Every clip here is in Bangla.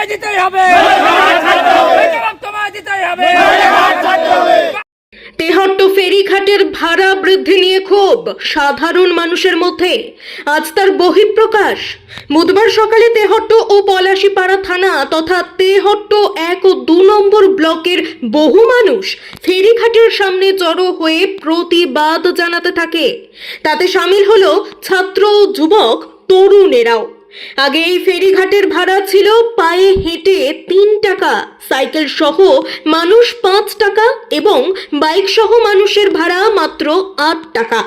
তোমায় দিতেই হবে। তোমায় ফেরিঘাটের ভাড়া বৃদ্ধি নিয়ে ক্ষোভ। সাধারণ মানুষের মধ্যে আজ তার বহিঃপ্রকাশ। বুধবার সকালে তেহট্ট ও পলাশীপাড়া থানা তথা তেহট্ট এক ও দু নম্বর ব্লকের বহু মানুষ ফেরিঘাটের সামনে জড়ো হয়ে প্রতিবাদ জানাতে থাকে। তাতে সামিল হলো ছাত্র ও যুবক, তরুণেরাও। আগে এই ফেরিঘাটের ভাড়া ছিল পায়ে হেঁটে তিন টাকা, সাইকেল সহ মানুষ পাঁচ টাকা এবং বাইক সহ মানুষের ভাড়া মাত্র আট টাকা।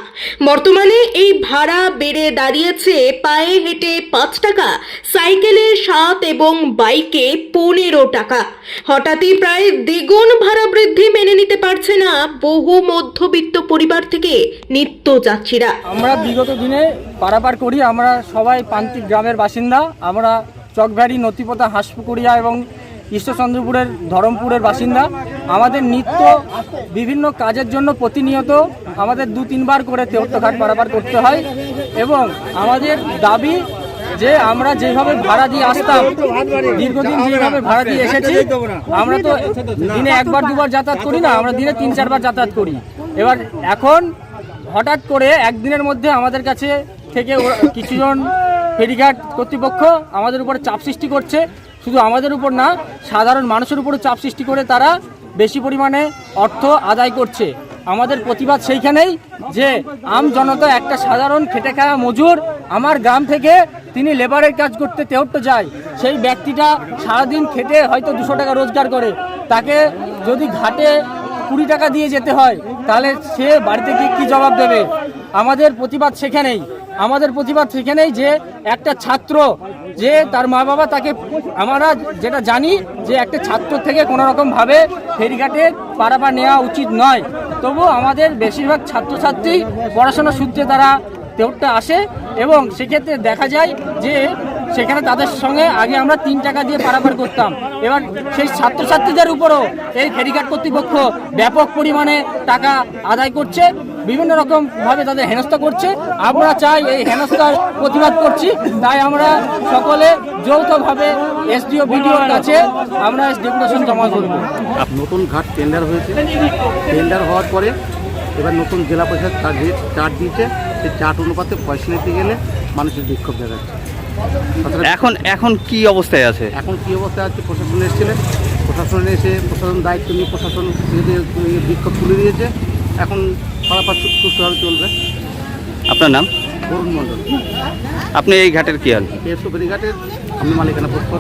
বর্তমানে এই ভাড়া বেড়ে দাঁড়িয়েছে পায়ে হেঁটে পাঁচ টাকা, সাইকেলে সাত এবং বাইকে পনেরো টাকা। হঠাৎই প্রায় দ্বিগুণ ভাড়া বৃদ্ধি মেনে নিতে পারছে না বহু মধ্যবিত্ত পরিবার থেকে নিত্য নিত্যযাত্রীরা। আমরা বিগত দিনে পারাপার করি, আমরা সবাই প্রান্তিক গ্রামের বাসিন্দা। আমরা চকভ্যারি নথিপতা, হাঁসপুকুরিয়া এবং ঈশ্বরচন্দ্রপুরের ধরমপুরের বাসিন্দা। আমাদের নিত্য বিভিন্ন কাজের জন্য প্রতিনিয়ত আমাদের দু, তিনবার করে তেহট্টঘাট পারাপার করতে হয় এবং আমাদের দাবি যে আমরা যেভাবে ভাড়া দিয়ে আসতাম, দীর্ঘদিন যেভাবে ভাড়া দিয়ে এসেছি, আমরা তো দিনে একবার, দুবার যাতায়াত করি না, আমরা দিনে তিন, চারবার যাতায়াত করি। এবার এখন হঠাৎ করে একদিনের মধ্যে আমাদের কাছে থেকে কিছুজন ফেরিঘাট কর্তৃপক্ষ আমাদের উপরে চাপ সৃষ্টি করছে। শুধু আমাদের উপর না, সাধারণ মানুষের উপরে চাপ সৃষ্টি করে তারা বেশি পরিমাণে অর্থ আদায় করছে। আমাদের প্রতিবাদ সেইখানেই যে আম জনতা একটা সাধারণ খেটে খাওয়া মজুর আমার গ্রাম থেকে তিনি লেবারের কাজ করতে তেহট্ট যায়। সেই ব্যক্তিটা সারাদিন খেটে হয়তো দুশো টাকা রোজগার করে। তাকে যদি ঘাটে কুড়ি টাকা দিয়ে যেতে হয়, তাহলে সে বাড়িতে গিয়ে কী জবাব দেবে? আমাদের প্রতিবাদ সেখানেই। আমাদের প্রতিবাদ সেখানেই যে একটা ছাত্র, যে তার মা বাবা তাকে, আমরা যেটা জানি যে একটা ছাত্র থেকে কোনো রকমভাবে ফেরিঘাটে পারাপার নেওয়া উচিত নয়। তবু আমাদের বেশিরভাগ ছাত্রছাত্রী পড়াশোনা সূত্রে তারা তেহট্টে আসে এবং সেক্ষেত্রে দেখা যায় যে সেখানে তাদের সঙ্গে আগে আমরা তিন টাকা দিয়ে পারাপার করতাম। এবার সেই ছাত্রছাত্রীদের উপরও এই ফেরিঘাট কর্তৃপক্ষ ব্যাপক পরিমাণে টাকা আদায় করছে। বিভিন্ন রকম ভাবে তাদের হেনস্থা করছে। আমরা চাই এই হেনস্থার প্রতিবাদ করছি। তাই আমরা সকলে যৌথভাবে এসডিও বিডিওর কাছে আমরা ডেপুটেশন জমা করব। নতুন ঘাট টেন্ডার হয়েছে। টেন্ডার হওয়ার পরে এবার নতুন জেলা পরিষদ রেট চার্ট দিয়েছে। সেই চার্ট অনুপাতে পয়সা নিতে গেলে মানুষের বিক্ষোভ দেখাচ্ছে। এখন এখন কি অবস্থায় আছে? এখন কী অবস্থায় আছে প্রশাসন এসেছিলেন প্রশাসন এসে প্রশাসন দায়িত্ব নিয়ে প্রশাসন বিক্ষোভ তুলে দিয়েছে। এখন সুস্থভাবে চলবে। আপনার নাম? অরুণ মণ্ডল। আপনি এই ঘাটের কি হাল? এসব ঘাটের আমি মালিকানা পক্ষ